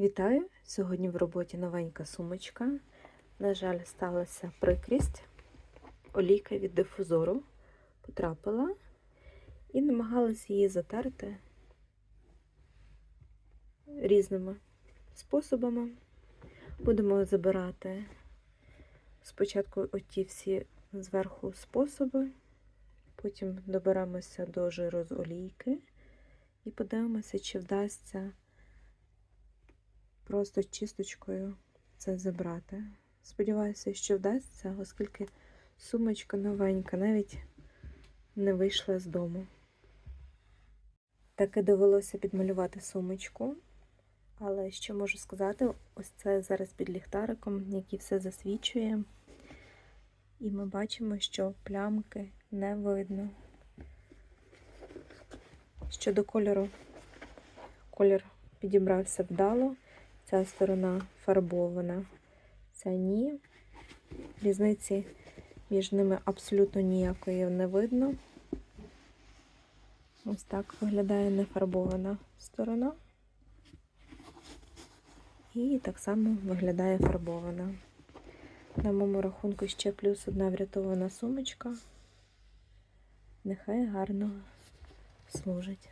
Вітаю! Сьогодні в роботі новенька сумочка. На жаль, сталася прикрість. Олійка від дифузору потрапила і намагалася її затерти різними способами. Будемо забирати спочатку оті всі зверху способи, потім доберемося до жиру з олійки і подивимося, чи вдасться просто чисточкою це забрати. Сподіваюся, що вдасться, оскільки сумочка новенька, навіть не вийшла з дому. Таки довелося підмалювати сумочку. Але що можу сказати, ось це зараз під ліхтариком, який все засвічує. І ми бачимо, що плямки не видно. Щодо кольору, колір підібрався вдало. Ця сторона фарбована, ця ні. Різниці між ними абсолютно ніякої не видно. Ось так виглядає нефарбована сторона. І так само виглядає фарбована. На моєму рахунку ще плюс одна врятована сумочка. Нехай гарно служить.